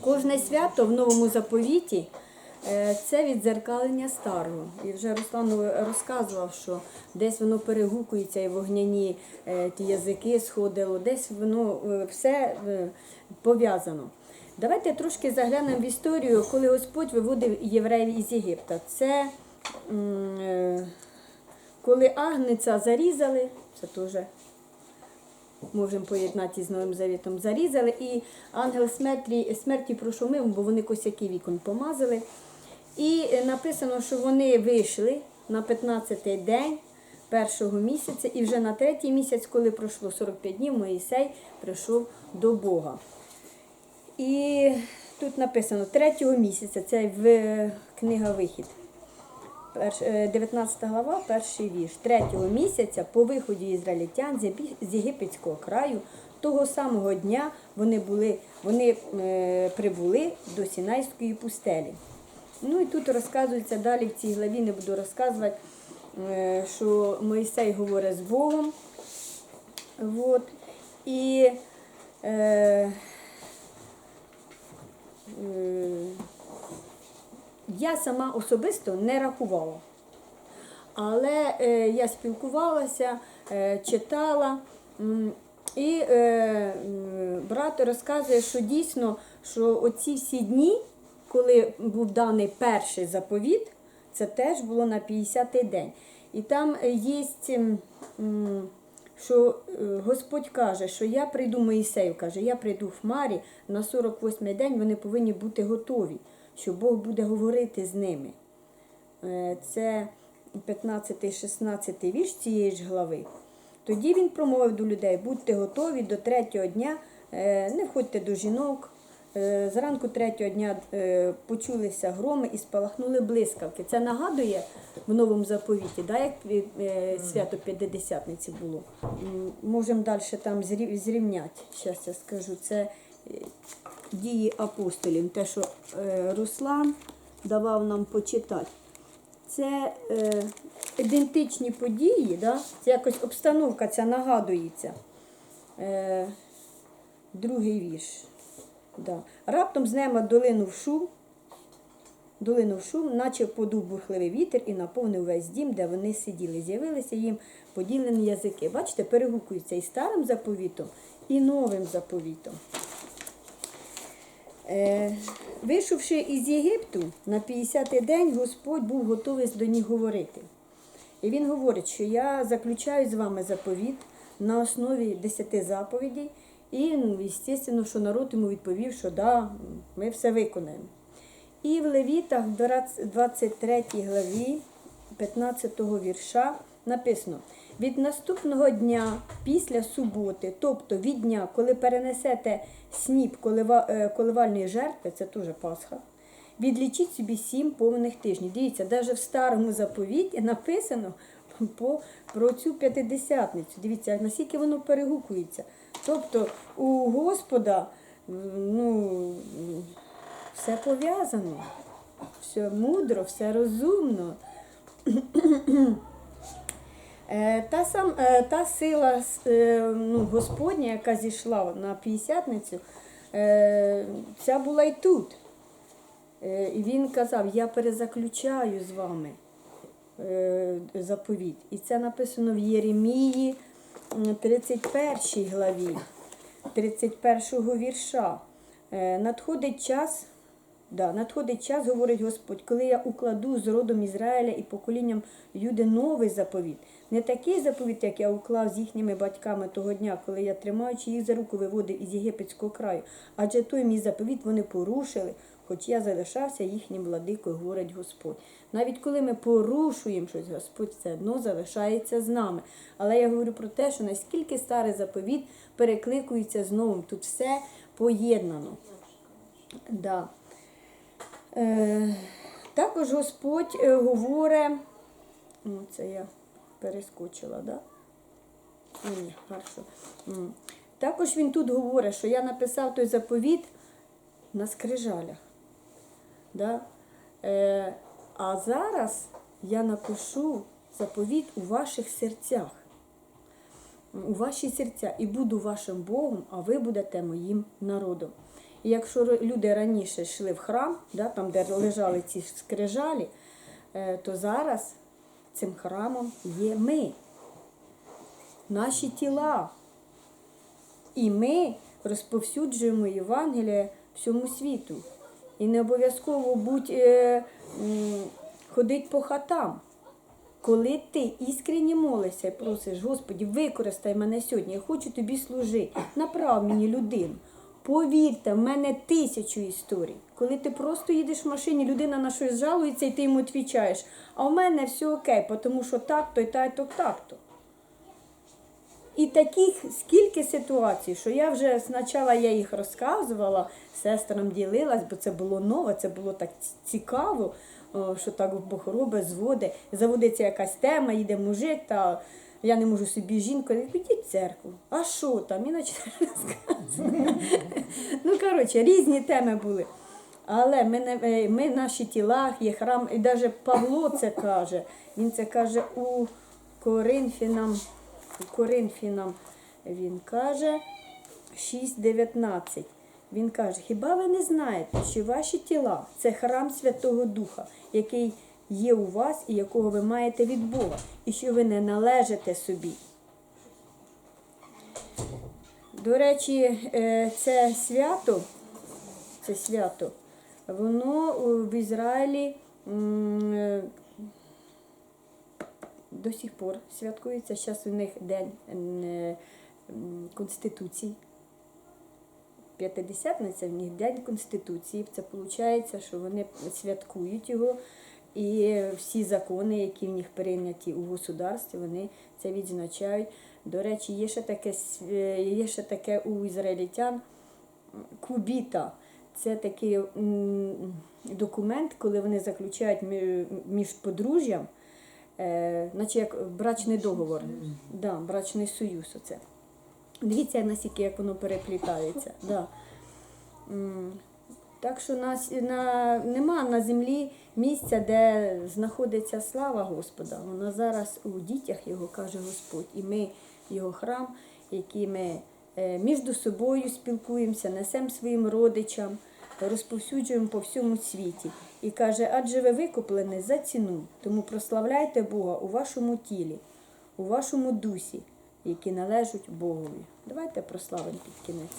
Кожне свято в новому заповіті е, це відзеркалення старого. І вже Руслан розказував, що десь воно перегукується і вогняні е, ті язики сходило, десь воно е, все пов'язано. Давайте трошки заглянемо в історію, коли Господь виводив євреїв із Єгипта. Це коли агнеця зарізали, це теж можемо поєднати з Новим Завітом, зарізали, і ангел смерті, смерті пройшов мимо, бо вони косяки вікон помазали. І е, написано, що вони вийшли на 15-й день першого місяця, і вже на третій місяць, коли пройшло 45 днів, Моїсей прийшов до Бога. І тут написано третього місяця, це в е, книга Вихід. Перш- е, 19 глава, перший вірш. Третього місяця по виході ізраїльтян з єгипетського краю, того самого дня вони, були, вони е, прибули до Сінайської пустелі. Ну і тут розказується далі в цій главі, не буду розказувати, е, що Моїсей говорить з Богом. Вот. І е, я сама особисто не рахувала. Але е, я спілкувалася, е, читала. І е, брат розказує, що дійсно, що оці всі дні, коли був даний перший заповіт, це теж було на 50-й день. І там є, що е, Господь каже, що я прийду Моїсею, каже, я прийду в Хмарі на 48-й день, вони повинні бути готові, що Бог буде говорити з ними. Е, Це 15-16 вірш цієї ж глави. Тоді він промовив до людей: будьте готові до третього дня, е, не входьте до жінок. Е, Зранку третього дня почулися громи і спалахнули блискавки. Це нагадує в новому заповіті, да, як свято П'ятидесятниці було. Можемо далі там зрівняти. Зараз я скажу. Це дії апостолів, те, що е, Руслан давав нам почитати. Це е, ідентичні події, да? це якось обстановка ця нагадується. Е, другий вірш. Да. Раптом з неба долинув шум, долинув шум, наче подув бурхливий вітер і наповнив весь дім, де вони сиділи. З'явилися їм поділені язики. Бачите, перегукуються і старим заповітом, і новим заповітом. Е, вийшовши із Єгипту на 50-й день, Господь був готовий до них говорити. І він говорить, що я заключаю з вами заповіт на основі 10 заповідей. І, ну, звісно, що народ йому відповів, що да, ми все виконаємо. І в Левітах, в 23 главі 15 вірша написано: від наступного дня після суботи, тобто від дня, коли перенесете сніп е, коливальної жертви, це теж Пасха, відлічіть собі сім повних тижнів. Дивіться, навіть в старому заповіті написано по, про цю п'ятидесятницю. Дивіться, наскільки воно перегукується. Тобто у Господа ну, все пов'язано, все мудро, все розумно. Е, Та, сам, е, та сила е, ну, Господня, яка зійшла на п'ятдесятницю, ця була і тут. І він казав, я перезаключаю з вами заповідь. І це написано в Єремії 31 главі, 31 вірша. Надходить час, да, надходить час, говорить Господь, коли я укладу з родом Ізраїля і поколінням Юди новий заповіт. Не такий заповіт, як я уклав з їхніми батьками того дня, коли я, тримаючи їх за руку, виводив із єгипетського краю. Адже той мій заповіт вони порушили, хоч я залишався їхнім владикою, говорить Господь. Навіть коли ми порушуємо щось, Господь все одно залишається з нами. Але я говорю про те, що наскільки старий заповіт перекликується з новим. Тут все поєднано. Да. Е, також Господь е, говорить, ну, це я перескочила, да? Ні, хорошо. Також він тут говорить, що я написав той заповіт на скрижалях. Да? Е, а зараз я напишу заповіт у ваших серцях. У ваші серця і буду вашим Богом, а ви будете моїм народом. Якщо люди раніше йшли в храм, да, там, де лежали ці скрижалі, е, то зараз цим храмом є ми, наші тіла. І ми розповсюджуємо Євангеліє всьому світу. І не обов'язково будь, е, м, ходить по хатам. Коли ти іскренні молишся і просиш, Господі, використай мене сьогодні, я хочу тобі служити, направ мені людину. Повірте, в мене тисячу історій. Коли ти просто їдеш в машині, людина на щось жалується, і ти йому відповідаєш, а в мене все окей, тому що так-то і так-то, так-то. І таких скільки ситуацій, що я вже спочатку я їх розказувала, сестрам ділилась, бо це було нове, це було так цікаво, що так Бог робить, зводить. Заводиться якась тема, йде мужик, та я не можу собі жінку, я кажу, «Ідіть в церкву. А що там? І починаю розказувати. Ну, коротше, різні теми були. Але ми, не, е, ми наші тілах є храм, і навіть Павло це каже. Він це каже у Коринфянам, у Коринфянам він каже 6.19. Він каже, хіба ви не знаєте, що ваші тіла це храм Святого Духа, який є у вас і якого ви маєте від Бога, і що ви не належите собі. До речі, е, це свято, це свято, воно в Ізраїлі е, до сих пор святкується. Зараз у них день е, Конституції. П'ятидесятниця в них День Конституції. Це виходить, що вони святкують його. І всі закони, які в них прийняті у государстві, вони це відзначають. До речі, є ще таке, е, є ще таке у ізраїльтян кубіта. Це такий документ, коли вони заключають між подружжям, е, наче як брачний договор, да, брачний союз. Оце. Дивіться, наскільки як воно переплітається. Да. Так що на, с- на, нема на землі місця, де знаходиться слава Господа. Вона зараз у дітях його каже Господь. І ми його храм, який ми е, між собою спілкуємося, несемо своїм родичам, розповсюджуємо по всьому світі. І каже, адже ви викуплені за ціну, тому прославляйте Бога у вашому тілі, у вашому дусі, які належать Богові. Давайте прославимо під кінець.